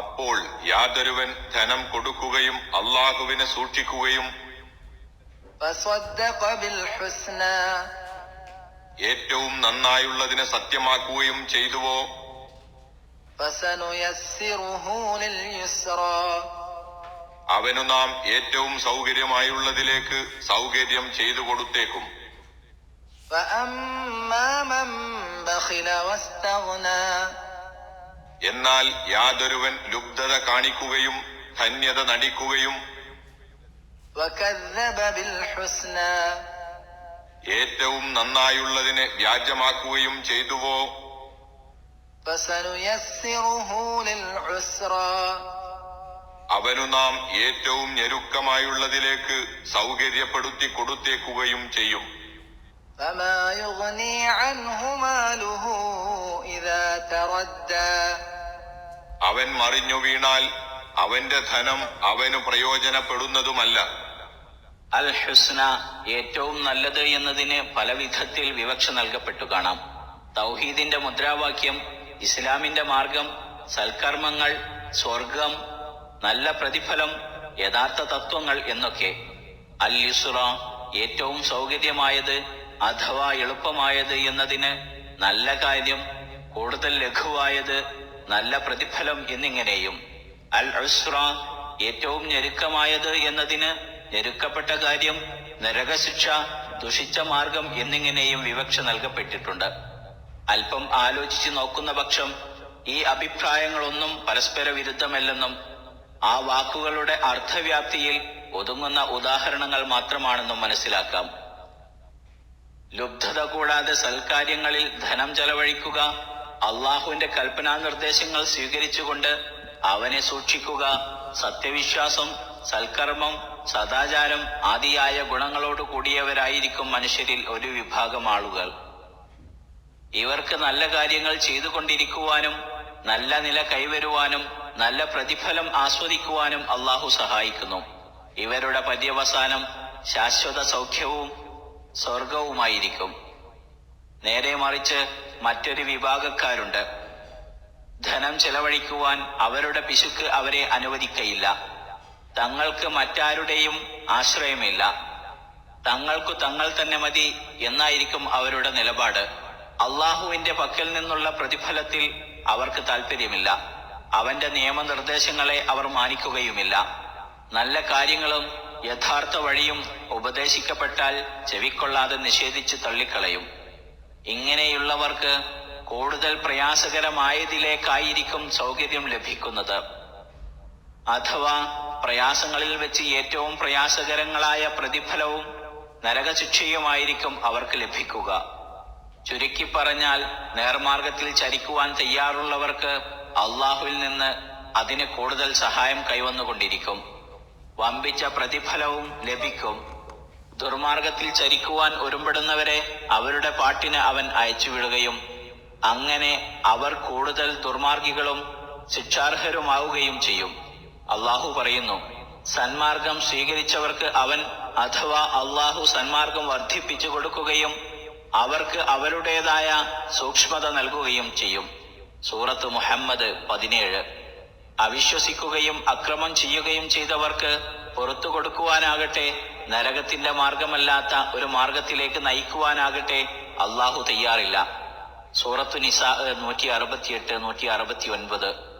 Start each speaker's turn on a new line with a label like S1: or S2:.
S1: അപ്പോൾ യാതൊരുവൻ ധനം കൊടുക്കുകയും അള്ളാഹുവിനെ സൂക്ഷിക്കുകയും
S2: فصدق بالحسنى
S1: ഏറ്റവും നന്നായുള്ളതിനെ സത്യമാക്കുകയും ചെയ്തുവോ
S2: فسنيسره لليسرى
S1: അവനു നാം ഏറ്റവും സൗകര്യമായുള്ളതിലേക്ക് സൗകര്യം ചെയ്തു കൊടുത്തേക്കും
S2: فأما من بخل واستغنى
S1: എന്നാൽ യാതൊരുവൻ ലുബ്ധത കാണിക്കുകയും ധന്യത നടിക്കുകയും ഏറ്റവും നന്നായുള്ളതിനെ വ്യാജമാക്കുകയും ചെയ്തുവോ? അവനു നാം ഏറ്റവും ഞെരുക്കമായുള്ളതിലേക്ക് സൗകര്യപ്പെടുത്തി കൊടുത്തേക്കുകയും ചെയ്യും.
S2: فما يغني عنه ماله إذا تردى
S1: അവൻ മറിഞ്ഞു വീണാൽ അവന്റെ ധനം അവനു പ്രയോജനപ്പെടുന്നതുമല്ല
S3: അൽ ഹുസ്ന ഏറ്റവും നല്ലത് എന്നതിന് പല വിധത്തിൽ വിവക്ഷ നൽകപ്പെട്ടു കാണാം തൗഹീദിന്റെ മുദ്രാവാക്യം ഇസ്ലാമിന്റെ മാർഗം സൽക്കർമ്മങ്ങൾ സ്വർഗം നല്ല പ്രതിഫലം യഥാർത്ഥ തത്വങ്ങൾ എന്നൊക്കെ അൽ യുസുറ ഏറ്റവും സൗകര്യമായത് അഥവാ എളുപ്പമായത് എന്നതിന് നല്ല കാര്യം കൂടുതൽ ലഘുവായത് നല്ല പ്രതിഫലം എന്നിങ്ങനെയും. അൽ അസ്ര ഏറ്റവും ഞെരുക്കമായത് എന്നതിന് ഞെരുക്കപ്പെട്ട കാര്യം നരകശിക്ഷ ദുഷിച്ച മാർഗം എന്നിങ്ങനെയും വിവക്ഷ നൽകപ്പെട്ടിട്ടുണ്ട്. അല്പം ആലോചിച്ചു നോക്കുന്ന പക്ഷം ഈ അഭിപ്രായങ്ങളൊന്നും പരസ്പര വിരുദ്ധമല്ലെന്നും ആ വാക്കുകളുടെ അർത്ഥവ്യാപ്തിയിൽ ഒതുങ്ങുന്ന ഉദാഹരണങ്ങൾ മാത്രമാണെന്നും മനസ്സിലാക്കാം. ലുബ്ധത കൂടാതെ സൽക്കാര്യങ്ങളിൽ ധനം ചെലവഴിക്കുക അള്ളാഹുവിന്റെ കൽപ്പനാ നിർദ്ദേശങ്ങൾ സ്വീകരിച്ചുകൊണ്ട് അവനെ സൂക്ഷിക്കുക സത്യവിശ്വാസം സൽക്കർമ്മം സദാചാരം ആദിയായ ഗുണങ്ങളോട് കൂടിയവരായിരിക്കും മനുഷ്യരിൽ ഒരു വിഭാഗം ആളുകൾ. ഇവർക്ക് നല്ല കാര്യങ്ങൾ ചെയ്തുകൊണ്ടിരിക്കുവാനും നല്ല നില കൈവരുവാനും നല്ല പ്രതിഫലം ആസ്വദിക്കുവാനും അള്ളാഹു സഹായിക്കുന്നു. ഇവരുടെ പര്യവസാനം ശാശ്വത സൗഖ്യവും സ്വർഗവുമായിരിക്കും നേരെ മറിച്ച് മറ്റൊരു വിഭാഗക്കാരുണ്ട്. ധനം ചെലവഴിക്കുവാൻ അവരുടെ പിശുക്ക് അവരെ അനുവദിക്കയില്ല. തങ്ങൾക്ക് മറ്റാരുടെയും ആശ്രയമില്ല. തങ്ങൾക്കു തങ്ങൾ തന്നെ മതി എന്നായിരിക്കും അവരുടെ നിലപാട്. അള്ളാഹുവിന്റെ പക്കൽ നിന്നുള്ള പ്രതിഫലത്തിൽ അവർക്ക് താല്പര്യമില്ല അവന്റെ നിയമനിർദ്ദേശങ്ങളെ അവർ മാനിക്കുകയുമില്ല. നല്ല കാര്യങ്ങളും യഥാർത്ഥ വഴിയും ഉപദേശിക്കപ്പെട്ടാൽ ചെവിക്കൊള്ളാതെ നിഷേധിച്ച് തള്ളിക്കളയും. ഇങ്ങനെയുള്ളവർക്ക് കൂടുതൽ പ്രയാസകരമായതിലേക്കായിരിക്കും സൗകര്യം ലഭിക്കുന്നത്. അഥവാ പ്രയാസങ്ങളിൽ വെച്ച് ഏറ്റവും പ്രയാസകരങ്ങളായ പ്രതിഫലവും നരകശിക്ഷയുമായിരിക്കും അവർക്ക് ലഭിക്കുക. ചുരുക്കി പറഞ്ഞാൽ നേർമാർഗത്തിൽ ചരിക്കുവാൻ തയ്യാറുള്ളവർക്ക് അള്ളാഹുവിൽ നിന്ന് അതിന് കൂടുതൽ സഹായം കൈവന്നുകൊണ്ടിരിക്കും. വമ്പിച്ച പ്രതിഫലവും ലഭിക്കും. ദുർമാർഗത്തിൽ ചരിക്കുവാൻ ഒരുമ്പെടുന്നവരെ അവരുടെ പാട്ടിന് അവൻ അയച്ചുവിടുകയും അങ്ങനെ അവർ കൂടുതൽ ദുർമാർഗികളും ശിക്ഷാർഹരുമാവുകയും ചെയ്യും. അള്ളാഹു പറയുന്നു സന്മാർഗം സ്വീകരിച്ചവർക്ക് അവൻ അഥവാ അള്ളാഹു സന്മാർഗം വർദ്ധിപ്പിച്ചു കൊടുക്കുകയും അവർക്ക് അവരുടേതായ സൂക്ഷ്മത നൽകുകയും ചെയ്യും. സൂറത്ത് മുഹമ്മദ് പതിനേഴ്. അവിശ്വസിക്കുകയും അക്രമം ചെയ്യുകയും ചെയ്തവർക്ക് പുറത്തു കൊടുക്കുവാനാകട്ടെ നരകത്തിന്റെ മാർഗമല്ലാത്ത ഒരു മാർഗത്തിലേക്ക് നയിക്കുവാനാകട്ടെ അള്ളാഹു തയ്യാറില്ല. സൂറത്തു നിസാ നൂറ്റി അറുപത്തിയെട്ട് നൂറ്റി അറുപത്തി ഒൻപത്